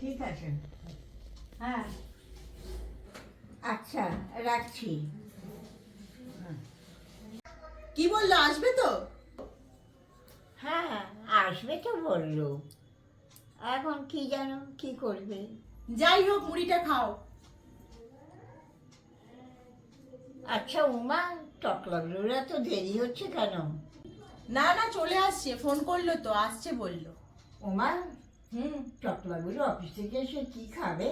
ঠিক আছে। হ্যাঁ। আচ্ছা রাখছি। কি বলল আসবে তো? হ্যাঁ আসবে তো বলল। এখন কি জানো কি করবে? যাই হোক মুড়িটা খাও। আচ্ছা উমা টকলাগুলোরা তো দেরি হচ্ছে কেন? না না চলে আসছে ফোন করল তো আসছে বলল। উমা হুম টকলাগুলো অফিস থেকে এসে কি খাবে?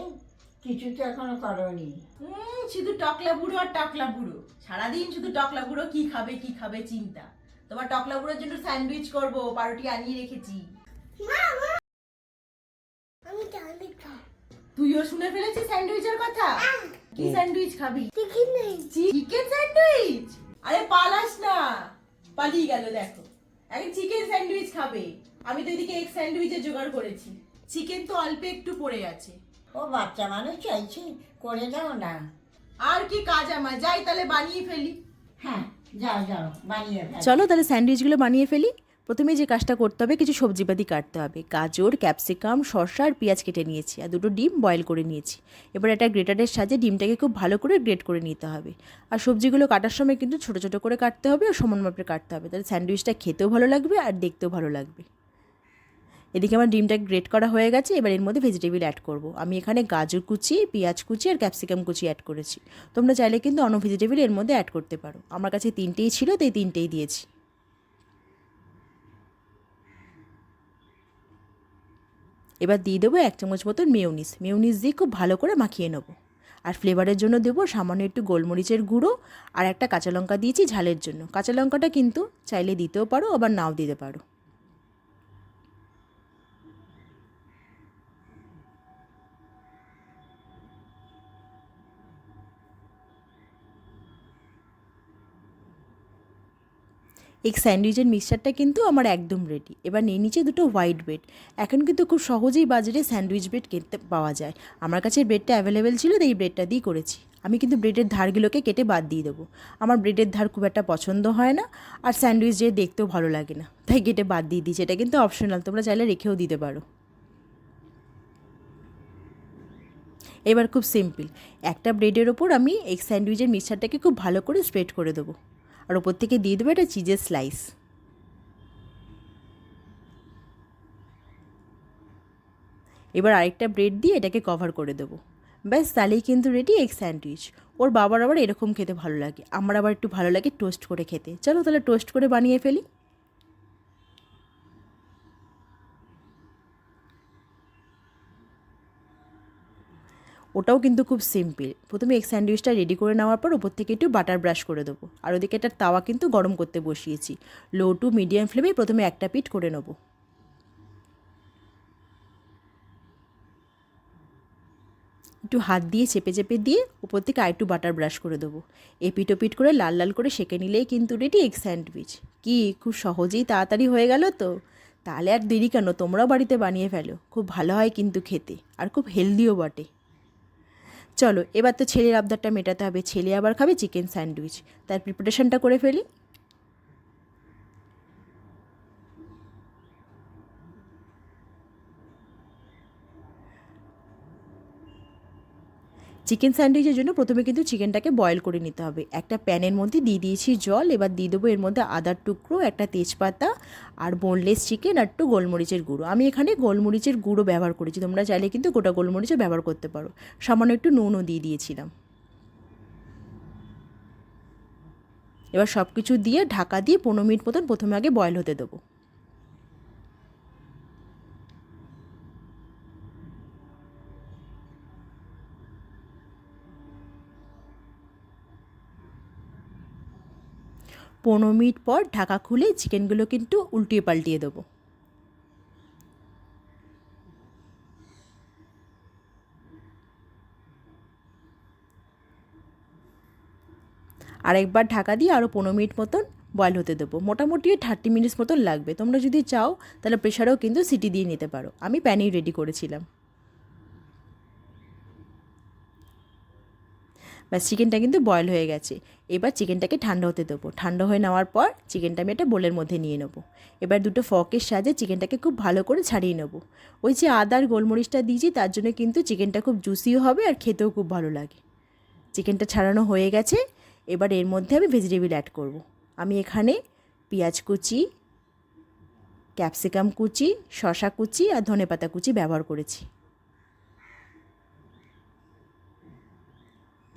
কিছু তো এখনও করনি। হুম শুধু টকলা বুড়ো আর টকলা বুড়ো সারাদিন শুধু টকলা বুড়ো কি খাবে কি খাবে চিন্তা। তোমার টকলা বুড়োর জন্য স্যান্ডউইচ করব পাউরুটি আনিয়ে রেখেছি। আমি জানি তো। তুইও শুনে ফেলেছিস স্যান্ডউইচের কথা? কি স্যান্ডউইচ খাবি? Chicken sandwich? আরে পালাস না। পালিয়ে গেল দেখো। এখন চিকেন স্যান্ডউইচ খাবে। আমি তো এদিকে এগ স্যান্ডউইচের জোগাড় করেছি। চিকেন তো অল্প একটু পড়ে আছে। ও বাচ্চা মানুষ চাইছে করে দাও না। আর কি কাজ আমার? যাই তাহলে বানিয়ে ফেলি। হ্যাঁ যাও যাও বানিয়ে চলো তাহলে স্যান্ডউইচগুলো বানিয়ে ফেলি। প্রথমে যে কাজটা করতে হবে, কিছু সবজিপাতি কাটতে হবে। গাজর, ক্যাপসিকাম শসা আর পেঁয়াজ কেটে নিয়েছি আর দুটো ডিম বয়েল করে নিয়েছি। এবার একটা গ্রেটারের সাহায্যে ডিমটাকে খুব ভালো করে গ্রেট করে নিতে হবে। আর সবজিগুলো কাটার সময় কিন্তু ছোটো ছোটো করে কাটতে হবে আর সমান মাপে কাটতে হবে। তাহলে স্যান্ডউইচটা খেতেও ভালো লাগবে আর দেখতেও ভালো লাগবে। এদিকে আমার ডিমটা গ্রেট করা হয়ে গেছে, এবার এর মধ্যে ভেজিটেবিল অ্যাড করব। আমি এখানে গাজর কুচি, পেঁয়াজ কুচি আর ক্যাপসিকাম কুচি অ্যাড করেছি। তোমরা চাইলে কিন্তু অন্য ভেজিটেবিল এর মধ্যে অ্যাড করতে পারো। আমার কাছে তিনটেই ছিল, তাই তিনটেই দিয়েছি। এবার দিয়ে দেবো এক চামচ মতন মেয়নিস মেয়নিস দিয়ে খুব ভালো করে মাখিয়ে নেব। আর ফ্লেভারের জন্য দেবো সামান্য একটু গোলমরিচের গুঁড়ো আর একটা কাঁচা লঙ্কা দিয়েছি ঝালের জন্য। কাঁচা লঙ্কাটা কিন্তু চাইলে দিতেও পারো, আবার নাও দিতে পারো। এই স্যান্ডউইচের মিক্সচারটা কিন্তু আমার একদম রেডি এবার নিয়ে নিচে দুটো হোয়াইট ব্রেড এখন কিন্তু খুব সহজেই বাজারে স্যান্ডউইচ ব্রেড কিনতে পাওয়া যায়। আমার কাছে ব্রেডটা অ্যাভেলেবেল ছিল, তাই এই ব্রেডটা দিয়েই করেছি। আমি কিন্তু ব্রেডের ধারগুলোকে কেটে বাদ দিয়ে দেবো। আমার ব্রেডের ধার খুব একটা পছন্দ হয় না, আর স্যান্ডউইচ যে দেখতেও ভালো লাগে না। তাই কেটে বাদ দিয়ে দিয়েছি এটা কিন্তু অপশনাল তোমরা চাইলে রেখেও দিতে পারো। এবার খুব সিম্পল একটা ব্রেডের ওপর আমি এই স্যান্ডউইচের মিক্সচারটাকে খুব ভালো করে স্প্রেড করে দেবো। আর ওপর থেকে দিয়ে দেবো একটা চিজের স্লাইস এবার আরেকটা ব্রেড দিয়ে এটাকে কভার করে দেবো। ব্যাস, তাহলেই কিন্তু রেডি এগ স্যান্ডউইচ ওর বাবার আবার এরকম খেতে ভালো লাগে। আমার আবার একটু ভালো লাগে টোস্ট করে খেতে। চলো তাহলে টোস্ট করে বানিয়ে ফেলি। ওটাও কিন্তু খুব সিম্পল। প্রথমে এগ স্যান্ডউইচটা রেডি করে নেওয়ার পর ওপর থেকে একটু বাটার ব্রাশ করে দেবো। আর ওদিকে একটা তাওয়া কিন্তু গরম করতে বসিয়েছি। লো টু মিডিয়াম ফ্লেমে প্রথমে একটা পিঠ করে নেব। একটু হাত দিয়ে চেপে চেপে দিয়ে উপর থেকে আরেকটু বাটার ব্রাশ করে দেবো। এপিট ওপিট করে লাল লাল করে সেঁকে নিলেই কিন্তু রেডি এগ স্যান্ডউইচ কি, খুব সহজেই তাড়াতাড়ি হয়ে গেল তো? তাহলে আর দেরি কেন? তোমরাও বাড়িতে বানিয়ে ফেলো। খুব ভালো হয় কিন্তু খেতে। আর খুব হেলদিও বটে। চলো, এবার তো ছেলের আবদারটা মেটাতে হবে। ছেলে আবার খাবে চিকেন স্যান্ডউইচ তার প্রিপারেশনটা করে ফেলি। চিকেন স্যান্ডউইচের জন্য প্রথমে কিন্তু চিকেনটাকে বয়েল করে নিতে হবে। একটা প্যানের মধ্যে দিয়ে দিয়েছি জল, এবার দিয়ে দেবো এর মধ্যে আদার টুকরো, একটা তেজপাতা আর বোনলেস চিকেন আর একটু গোলমরিচের গুঁড়ো। আমি এখানে গোলমরিচের গুঁড়ো ব্যবহার করেছি, তোমরা চাইলে কিন্তু গোটা গোলমরিচও ব্যবহার করতে পারো। সামান্য একটু নুনও দিয়ে দিয়েছিলাম। এবার সব কিছু দিয়ে ঢাকা দিয়ে পনেরো মিনিট মতন প্রথমে আগে বয়েল হতে দেবো। পনেরো মিনিট পর ঢাকা খুলে চিকেনগুলো কিন্তু উল্টিয়ে পাল্টিয়ে দেবো। আরেকবার ঢাকা দিয়ে আরও পনেরো মিনিট মতন বয়েল হতে দেবো। মোটামুটি থার্টি মিনিটস মতন লাগবে। তোমরা যদি চাও, তাহলে প্রেশারেও কিন্তু সিটি দিয়ে নিতে পারো। আমি প্যানেই রেডি করেছিলাম। ব্যাস চিকেনটা কিন্তু বয়েল হয়ে গেছে। এবার চিকেনটাকে ঠান্ডা হতে দেবো। ঠান্ডা হয়ে নেওয়ার পর চিকেনটা আমি একটা বোলের মধ্যে নিয়ে নেব। এবার দুটো ফকের সাহায্যে চিকেনটাকে খুব ভালো করে ছাড়িয়ে নেব। ওই যে আদার গোলমরিচটা দিয়েছি, তার জন্য কিন্তু চিকেনটা খুব জুসিও হবে আর খেতেও খুব ভালো লাগে। চিকেনটা ছাড়ানো হয়ে গেছে। এবার এর মধ্যে আমি ভেজিটেবিল অ্যাড করব। আমি এখানে পেঁয়াজ কুচি ক্যাপসিকাম কুচি শশা কুচি আর ধনেপাতা কুচি ব্যবহার করেছি।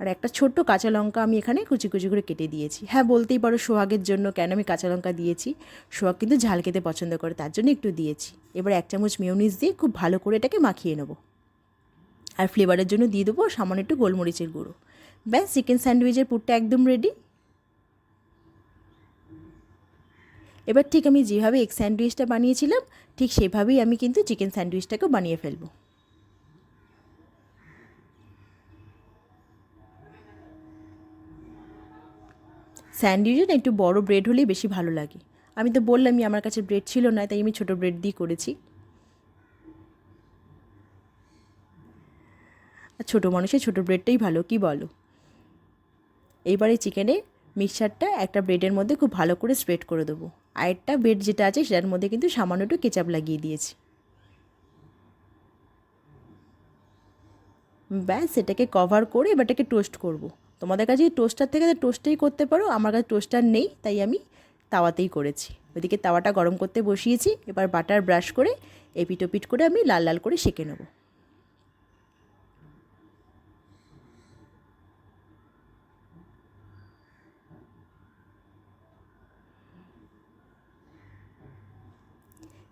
আর একটা ছোট্ট কাঁচা লঙ্কা আমি এখানে কুচি কুচি করে কেটে দিয়েছি। হ্যাঁ বলতেই পারো সোহাগের জন্য কেন আমি কাঁচা লঙ্কা দিয়েছি। সোহাগ কিন্তু ঝাল খেতে পছন্দ করে, তার জন্য একটু দিয়েছি। এবার এক চামচ মিউনিস দিয়ে খুব ভালো করে এটাকে মাখিয়ে নেব। আর ফ্লেভারের জন্য দিয়ে দেবো সামান্য একটু গোলমরিচের গুঁড়ো। ব্যাস চিকেন স্যান্ডউইচের পুরটা একদম রেডি এবার ঠিক আমি যেভাবে এগ স্যান্ডউইচটা বানিয়েছিলাম, ঠিক সেভাবেই আমি কিন্তু চিকেন স্যান্ডউইচটাকেও বানিয়ে ফেলব। স্যান্ডউইচে না একটু বড় ব্রেড হলেই বেশি ভালো লাগে। আমি তো বললামই আমার কাছে ব্রেড ছিল না, তাই আমি ছোটো ব্রেড দিয়ে করেছি। আর ছোটো মানুষের ছোটো ব্রেডটাই ভালো, কি বলো? এইবারে চিকেনে মিক্সারটা একটা ব্রেডের মধ্যে খুব ভালো করে স্প্রেড করে দেবো। আরেকটা ব্রেড যেটা আছে সেটার মধ্যে কিন্তু সামান্য একটু কেচাপ লাগিয়ে দিয়েছি। ব্যাস সেটাকে কভার করে এবার এটাকে টোস্ট করব। তোমাদের কাছে টোস্টার থেকে তো টোস্টেই করতে পারো, আমার কাছে টোস্টার নেই, তাই আমি তাওয়াতেই করেছি। ওইদিকে তাওয়াটা গরম করতে বসিয়েছি, এবার বাটার ব্রাশ করে এপিটোপিট করে আমি লাল লাল করে সেঁকে নেব।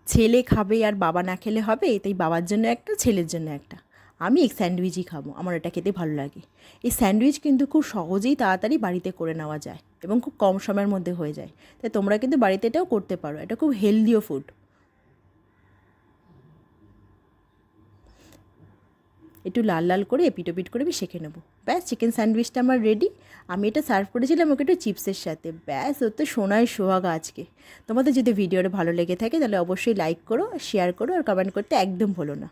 ছেলে খাবে আর বাবা না খেলে হবে তাই বাবার জন্য একটা, ছেলের জন্য একটা। আমি এক স্যান্ডউইচই খাব, আমার এটা খেতে ভালো লাগে। এই স্যান্ডউইচ কিন্তু খুব সহজেই তাড়াতাড়ি বাড়িতে করে নেওয়া যায় এবং খুব কম সময়ের মধ্যে হয়ে যায়। তাই তোমরা কিন্তু বাড়িতে এটাও করতে পারো, এটা খুব হেলদিও ফুড। একটু লাল লাল করে এপিটোপিট করে আমি শেখে নেব। ব্যাস চিকেন স্যান্ডউইচটা আমার রেডি আমি এটা সার্ভ করেছিলাম ওকে একটু চিপসের সাথে। ব্যাস, ওর তো সোনায় সোহাগা আজকে। তোমাদের যদি ভিডিওটা ভালো লেগে থাকে তাহলে অবশ্যই লাইক করো শেয়ার করো আর কমেন্ট করতে একদম ভুলো না।